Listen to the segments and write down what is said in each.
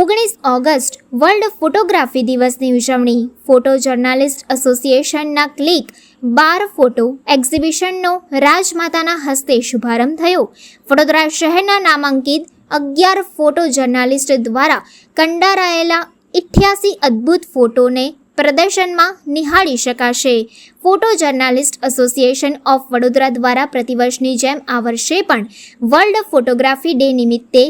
ઓગણીસ August world photography દિવસની ઉજવણી. ફોટો જર્નાલિસ્ટ એસોસિએશનના ક્લિક બાર ફોટો એક્ઝિબિશનનો રાજમાતાના હસ્તે શુભારંભ થયો. વડોદરા શહેરના નામાંકિત અગિયાર ફોટો જર્નાલિસ્ટ દ્વારા કંડારાયેલા ઇઠ્યાસી અદ્ભુત ફોટોને પ્રદર્શનમાં નિહાળી શકાશે. Photo journalist association of Vadodara દ્વારા પ્રતિવર્ષની જેમ આ વર્ષે પણ વર્લ્ડ ફોટોગ્રાફી ડે નિમિત્તે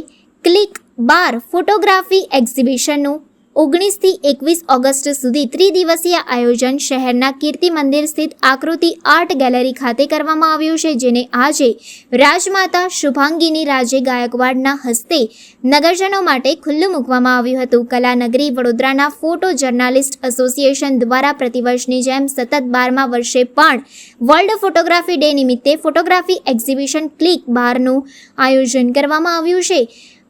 ક્લિક બાર ફોટોગ્રાફી એક્ઝિબિશનનું ઓગણીસથી એકવીસ ઓગસ્ટ સુધી ત્રિદિવસીય આયોજન શહેરના કીર્તિ મંદિર સ્થિત આકૃતિ આર્ટ ગેલેરી ખાતે કરવામાં આવ્યું છે, જેને આજે રાજમાતા શુભાંગીની રાજે ગાયકવાડના હસ્તે નગરજનો માટે ખુલ્લું મૂકવામાં આવ્યું હતું. કલાનગરી વડોદરાના ફોટો જર્નાલિસ્ટ એસોસિએશન દ્વારા પ્રતિવર્ષની જેમ સતત બારમા વર્ષે પણ વર્લ્ડ ફોટોગ્રાફી ડે નિમિત્તે ફોટોગ્રાફી એક્ઝિબિશન ક્લિક બારનું આયોજન કરવામાં આવ્યું છે.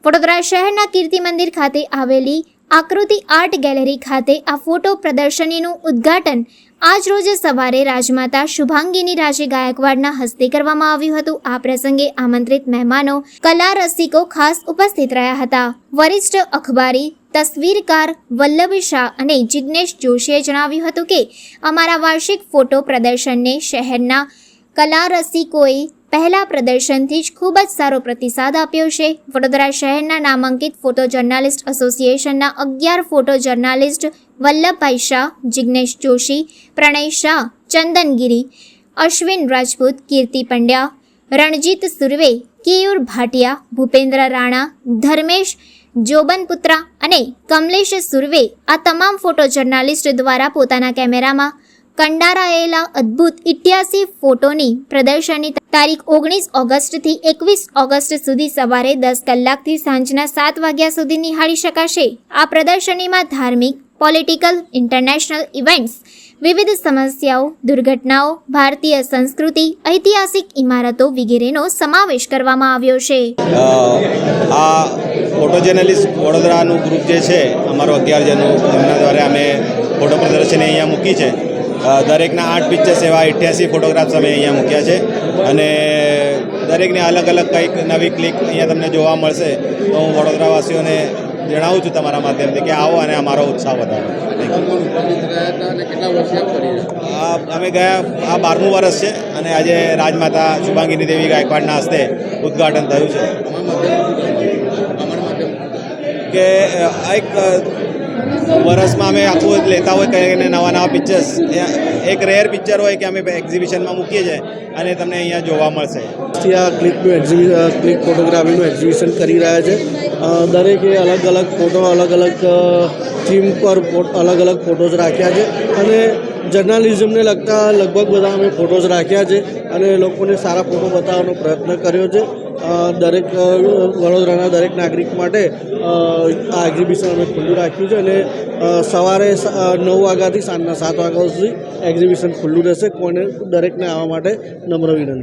વડોદરા શહેરના કીર્તિ મંદિર ખાતે આવેલી આકૃતિ આર્ટ ગેલેરી ખાતે આ ફોટો પ્રદર્શનીનું ઉદ્ઘાટન આજ રોજે સવારે રાજમાતા શુભાંગીની રાજે ગાયકવાડના હસ્તે કરવામાં આવ્યું હતું. આ પ્રસંગે આમંત્રિત મહેમાનો, કલા રસિકો ખાસ ઉપસ્થિત રહ્યા હતા. વરિષ્ઠ અખબારી તસવીરકાર વલ્લભ શાહ અને જિજ્ઞેશ જોશીએ જણાવ્યું હતું કે, અમારા વાર્ષિક ફોટો પ્રદર્શનને શહેરના કલા રસિકોએ પહેલા પ્રદર્શનથી જ ખૂબ જ સારો પ્રતિસાદ આપ્યો છે. વડોદરા શહેરના નામાંકિત ફોટો જર્નાલિસ્ટ એસોસિએશનના અગિયાર ફોટો જર્નાલિસ્ટ વલ્લભભાઈ શાહ જિજ્ઞેશ જોશી, પ્રણય શાહ, ચંદનગીરી, અશ્વિન રાજપૂત, કીર્તિ પંડ્યા, રણજીત સુર્વે, કેયુર ભાટિયા, ભૂપેન્દ્ર રાણા, ધર્મેશ જોબનપુત્રા અને કમલેશ સુર્વે આ તમામ ફોટો જર્નાલિસ્ટ દ્વારા પોતાના કેમેરામાં કંડારાયેલા અદ્ભુત ઇઠ્યાસી ફોટોની પ્રદર્શની તારીખ ઓગણીસ ઓગસ્ટથી એકવીસ ઓગસ્ટ સુધી સવારે દસ કલાકથી સાંજના સાત વાગ્યા સુધી નિહાળી શકાશે. આ પ્રદર્શનીમાં ધાર્મિક, પોલિટિકલ, ઇન્ટરનેશનલ ઇવેન્ટ્સ, વિવિધ સમસ્યાઓ, દુર્ઘટનાઓ, ભારતીય સંસ્કૃતિ, ઐતિહાસિક ઇમારતો વગેરેનો સમાવેશ કરવામાં આવ્યો છે. આ ફોટો જર્નલિસ્ટ વડોદરાનું ગ્રુપ જે છે, અમારો અગિયાર જણનું એમના દ્વારા અમે ફોટો પ્રદર્શની અહીંયા મૂકી છે. દરેકના આઠ પિક્ચર્સ એવા અઠ્યાસી ફોટોગ્રાફ્સ અમે અહીંયા મૂક્યા છે. અને દરેકને અલગ અલગ કંઈક નવી ક્લિક અહીંયા તમને જોવા મળશે તો હું વડોદરાવાસીઓને જણાવું છું તમારા માધ્યમથી કે આવો અને અમારો ઉત્સાહ વધારો. અમે ગયા આ બારમું વર્ષ છે અને આજે રાજમાતા શુભાંગીની દેવી ગાયકવાડના હસ્તે ઉદ્ઘાટન થયું છે. કે એક વર્ષમાં અમે આખું લેતા હોય કંઈ નવા નવા પિક્ચર્સ એક રેર પિક્ચર હોય કે અમે એક્ઝિબિશનમાં મૂકીએ છીએ અને તમને અહીંયા જોવા મળશે. આ ક્લિકનું એક્ઝિબિ ક્લિક ફોટોગ્રાફીનું એક્ઝિબિશન કરી રહ્યા છે. દરેકે અલગ અલગ ફોટો અલગ અલગ થીમ પર અલગ અલગ ફોટોઝ રાખ્યા છે. અને જર્નાલિઝમને લગતા લગભગ બધા અમે ફોટોઝ રાખ્યા છે. અને લોકોને સારા ફોટો બતાવવાનો પ્રયત્ન કર્યો છે. દરેક વડોદરાના દરેક નાગરિક માટે આ એક્ઝિબિશન અમે ખુલ્લું રાખ્યું છે. અને સવારે નવ વાગ્યાથી સાંજના સાત વાગ્યા સુધી એક્ઝિબિશન ખુલ્લું રહેશે. કોને દરેકને આવવા માટે નમ્ર વિનંતી.